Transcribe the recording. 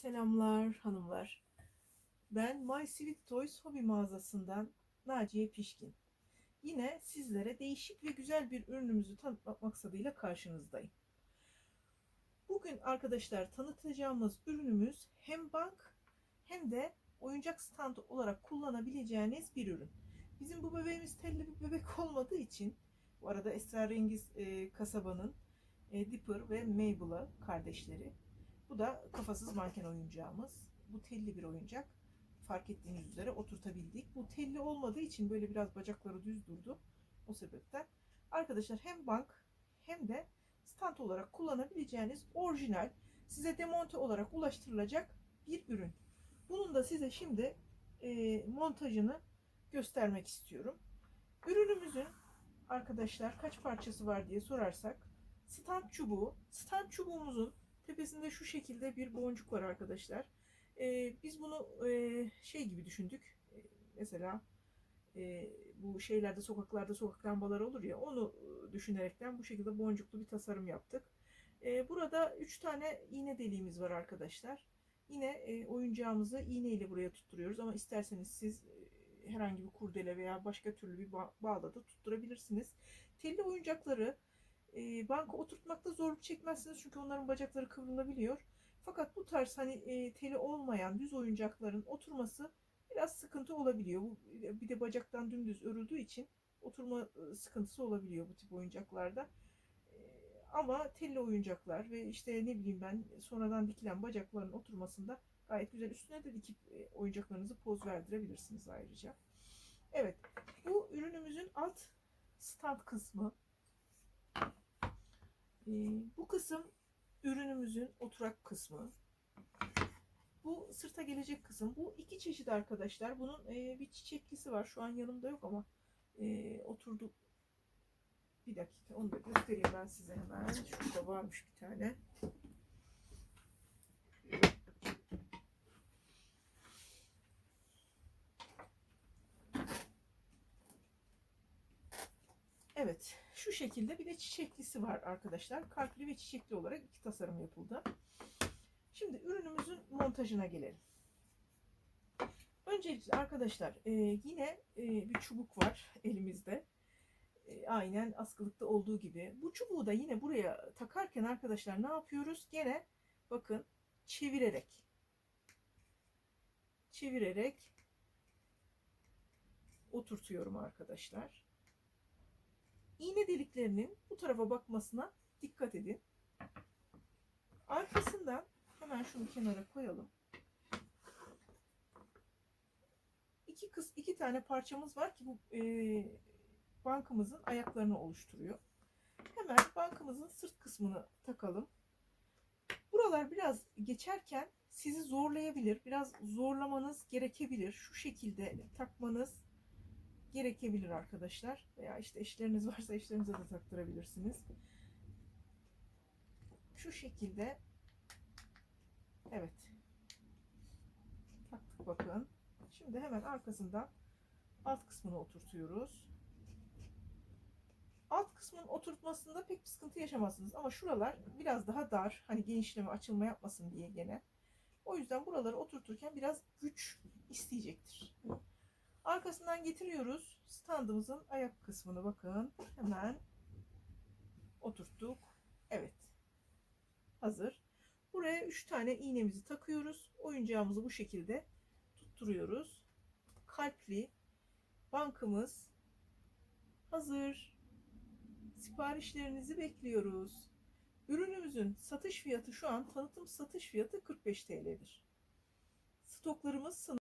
selamlar hanımlar. Ben My Sweet Toys hobi mağazasından Naciye Pişkin. Yine sizlere değişik ve güzel bir ürünümüzü tanıtmak maksadıyla karşınızdayım. Bugün arkadaşlar tanıtacağımız ürünümüz hem bank hem de oyuncak standı olarak kullanabileceğiniz bir ürün. Bizim bu bebeğimiz telli bir bebek olmadığı için bu arada Esrarengiz e, kasabanın e, Dipper ve Mabel'a kardeşleri. Bu da kafasız manken oyuncağımız. Bu telli bir oyuncak. Fark ettiğiniz üzere oturtabildik. Bu telli olmadığı için böyle biraz bacakları düz durdu. O sebepten. Arkadaşlar hem bank hem de stand olarak kullanabileceğiniz orijinal size demonte olarak ulaştırılacak bir ürün. Bunun da size şimdi e, montajını göstermek istiyorum. Ürünümüzün arkadaşlar kaç parçası var diye sorarsak stand çubuğu, stand çubuğumuzun Tepesinde şu şekilde bir boncuk var arkadaşlar. Ee, biz bunu e, şey gibi düşündük. Ee, mesela e, bu şeylerde sokaklarda sokak lambaları olur ya onu e, düşünerekten bu şekilde boncuklu bir tasarım yaptık. Ee, burada 3 tane iğne deliğimiz var arkadaşlar. Yine e, oyuncağımızı iğne ile buraya tutturuyoruz ama isterseniz siz e, herhangi bir kurdele veya başka türlü bir ba- bağla da tutturabilirsiniz. Telli oyuncakları e, banka oturtmakta zorluk çekmezsiniz çünkü onların bacakları kıvrılabiliyor. Fakat bu tarz hani e, teli olmayan düz oyuncakların oturması biraz sıkıntı olabiliyor. Bu bir de bacaktan dümdüz örüldüğü için oturma sıkıntısı olabiliyor bu tip oyuncaklarda. Ama telli oyuncaklar ve işte ne bileyim ben sonradan dikilen bacakların oturmasında gayet güzel. Üstüne de dikip oyuncaklarınızı poz verdirebilirsiniz ayrıca. Evet, bu ürünümüzün alt stand kısmı. Ee, bu kısım ürünümüzün oturak kısmı. Bu sırta gelecek kısım. Bu iki çeşit arkadaşlar. Bunun e, bir çiçeklisi var. Şu an yanımda yok ama e, oturdu. Bir dakika onu da göstereyim ben size hemen. Şurada varmış bir tane. Evet, şu şekilde bir de çiçeklisi var arkadaşlar. Kalpli ve çiçekli olarak iki tasarım yapıldı. Şimdi ürünümüzün montajına gelelim. Öncelikle arkadaşlar e, yine e, bir çubuk var elimizde. E, aynen askılıkta olduğu gibi. Bu çubuğu da yine buraya takarken arkadaşlar ne yapıyoruz? Gene bakın çevirerek çevirerek oturtuyorum arkadaşlar. İğne deliklerinin bu tarafa bakmasına dikkat edin. Arkasından hemen şunu kenara koyalım. İki kız iki tane parçamız var ki bu e, bankımızın ayaklarını oluşturuyor. Hemen bankımızın sırt kısmını takalım. Buralar biraz geçerken sizi zorlayabilir. Biraz zorlamanız gerekebilir. Şu şekilde takmanız gerekebilir arkadaşlar. Veya işte eşleriniz varsa eşlerinize de taktırabilirsiniz. Şu şekilde evet taktık bakın. Şimdi hemen arkasından alt kısmını oturtuyoruz. Alt kısmın oturtmasında pek bir sıkıntı yaşamazsınız ama şuralar biraz daha dar. Hani genişleme açılma yapmasın diye gene. O yüzden buraları oturturken biraz güç isteyecektir. Arkasından getiriyoruz. Standımızın ayak kısmını bakın. Hemen oturttuk. Evet. Hazır. Buraya 3 tane iğnemizi takıyoruz. Oyuncağımızı bu şekilde tutturuyoruz. Kalpli bankımız hazır. Siparişlerinizi bekliyoruz. Ürünümüzün satış fiyatı şu an tanıtım satış fiyatı 45 TL'dir. Stoklarımız sınırlı.